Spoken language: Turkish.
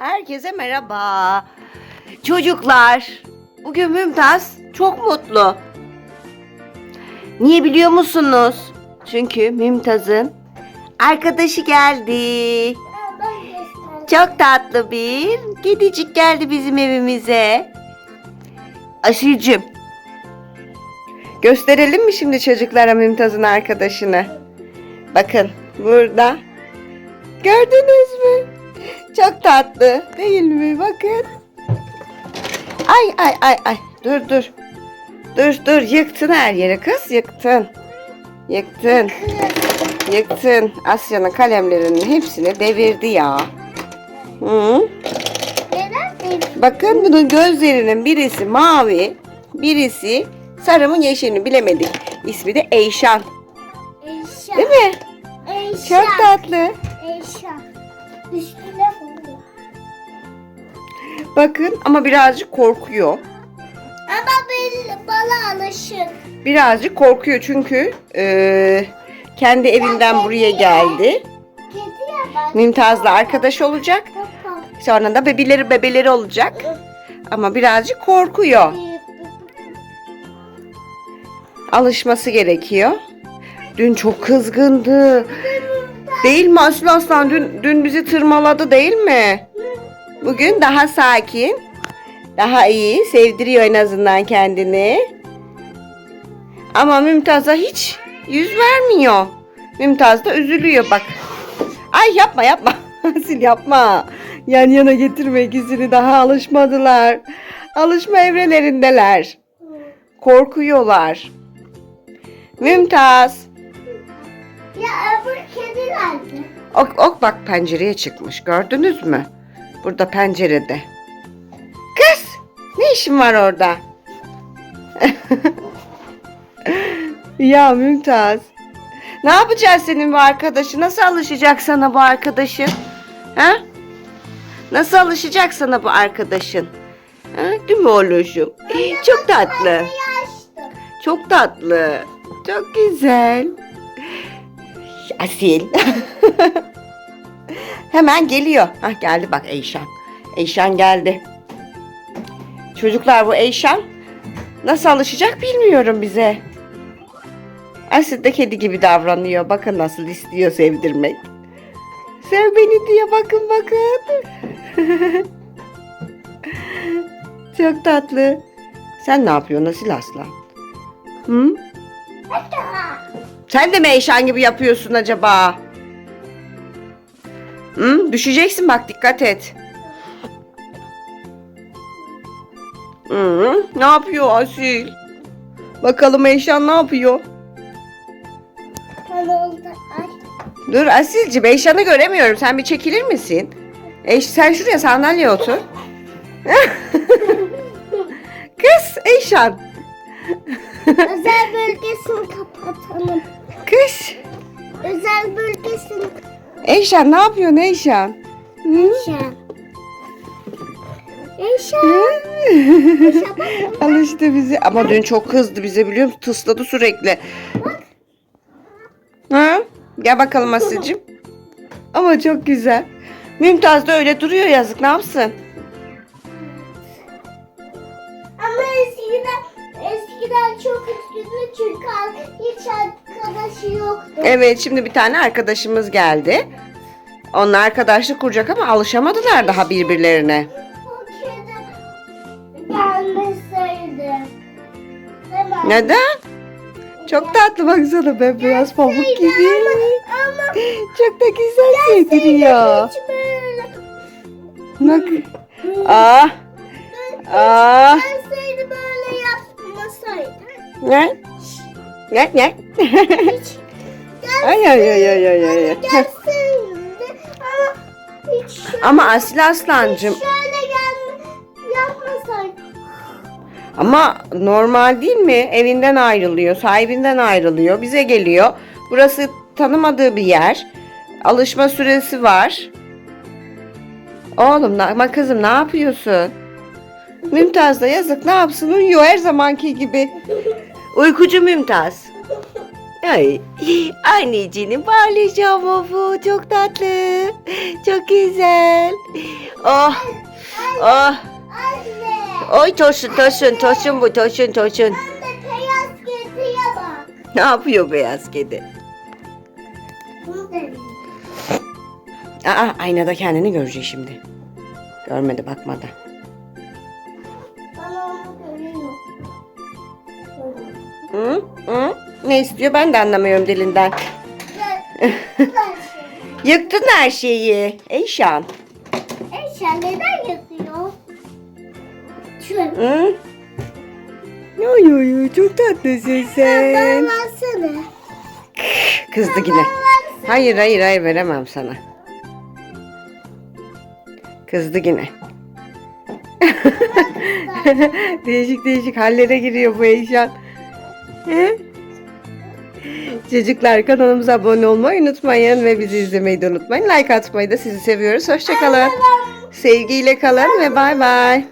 Herkese merhaba. Çocuklar, bugün Mümtaz çok mutlu. Niye biliyor musunuz? Çünkü Mümtaz'ın arkadaşı geldi. Çok tatlı bir kedicik geldi bizim evimize. Aşilcim. Gösterelim mi şimdi çocuklara Mümtaz'ın arkadaşını? Bakın burada. Gördünüz mü? Çok tatlı değil mi? Bakın. Ay ay ay ay. Dur dur. Dur dur yıktın her yeri kız yıktın. Yıktın. Yıktın. Asya'nın kalemlerinin hepsini devirdi ya. Hı. Bakın bunun gözlerinin birisi mavi, birisi sarı mı yeşil mi bilemedik. İsmi de Eyşan. Eşya. Değil mi? Eşya. Çok tatlı. Eşya. Üstüne vuruyor. Bakın ama birazcık korkuyor. Ama ben bana alışık. Birazcık korkuyor çünkü eee, kendi evinden buraya geldi. Kedi ya ben. Mümtaz'la arkadaş olacak. Sonra da bebeleri bebeleri olacak. Ama birazcık korkuyor. Alışması gerekiyor. Dün çok kızgındı. Değil mi Aslı Aslan? Dün, dün bizi tırmaladı değil mi? Bugün daha sakin. Daha iyi. Sevdiriyor en azından kendini. Ama Mümtaz'a hiç yüz vermiyor. Mümtaz da üzülüyor bak. Ay yapma yapma. Asil yapma. Yan yana getirme ikisini daha alışmadılar. Alışma evrelerindeler. Korkuyorlar. Mümtaz. Nerede? Ok ok bak pencereye çıkmış. Gördünüz mü? Burada pencerede. Kız, ne işin var orada? ya Mümtaz. Ne yapacağız senin bu arkadaşı? Nasıl alışacak sana bu arkadaşın? Ha? Nasıl alışacak sana bu arkadaşın? Ha? Değil mi oğluşum? Çok tatlı. Çok tatlı. Çok güzel. Asil. Hemen geliyor. Hah geldi bak Eyşan. Eyşan geldi. Çocuklar bu Eyşan nasıl alışacak bilmiyorum bize. De kedi gibi davranıyor. Bakın nasıl istiyor sevdirmek. Sev beni diye bakın bakın. Çok tatlı. Sen ne yapıyorsun Asil Aslan? Hı? Sen de mi Eyşan gibi yapıyorsun acaba? Hı? Düşeceksin bak dikkat et. Hı? Ne yapıyor Asil? Bakalım Eyşan ne yapıyor? Bana oldu. Ay. Dur Asilciğim Eyşan'ı göremiyorum. Sen bir çekilir misin? Eyş, sen şuraya sandalyeye otur. Kız Eyşan. Özel bölgesini kapatalım. Kız. Özel bölgesini Eyşan ne yapıyorsun Eyşan? Hı? Eşya. Eşya. Alıştı bizi. Ama dün çok kızdı bize biliyor musun? Tısladı sürekli. Ha? Gel bakalım Asil'cim. Ama çok güzel. Mümtaz da öyle duruyor yazık. Ne yapsın? Ama eskiden eskiden çok üzgündü çünkü hiç arkadaşı yoktu. Evet şimdi bir tane arkadaşımız geldi. Onunla arkadaşlık kuracak ama alışamadılar daha birbirlerine. Kedi. Hemen. Neden? Çok tatlı baksana bembeyaz pamuk gibi. Ama, Çok da güzel sevdiriyor. hiç böyle Bak. Ah. Ah. gelseydi böyle yapmasaydı. Ne? Ne? Ne? Hiç ay ay ay ay ay ay. gelseydi ama hiç şöyle, Ama Asil Aslancığım şöyle gel yapmasaydı. ama normal değil mi? Evinden ayrılıyor, sahibinden ayrılıyor, bize geliyor. Burası tanımadığı bir yer. Alışma süresi var. Oğlum ne- ama kızım ne yapıyorsun? Mümtaz da yazık ne yapsın uyuyor her zamanki gibi. Uykucu Mümtaz. Ay, anneciğinin parlayacağım bu. Çok tatlı. Çok güzel. Oh, oh. Oy toşun toşun toşun bu kediye bak. Ne yapıyor beyaz kedi? Aa aynada kendini görecek şimdi. Görmedi bakmadı. Bana onu görüyor. Hı? Hı? Ne istiyor ben de anlamıyorum dilinden. Yıktın her şeyi. Eyşan. Eşya neden yazıyor? Şöyle. Hı? Oy oy oy çok tatlısın sen. Versene. Kızdı yine. Hayır hayır hayır veremem sana. Kızdı yine. değişik değişik hallere giriyor bu Eyşan. Çocuklar kanalımıza abone olmayı unutmayın ve bizi izlemeyi de unutmayın. Like atmayı da sizi seviyoruz. Hoşçakalın. Sevgiyle kalın ve bay bay.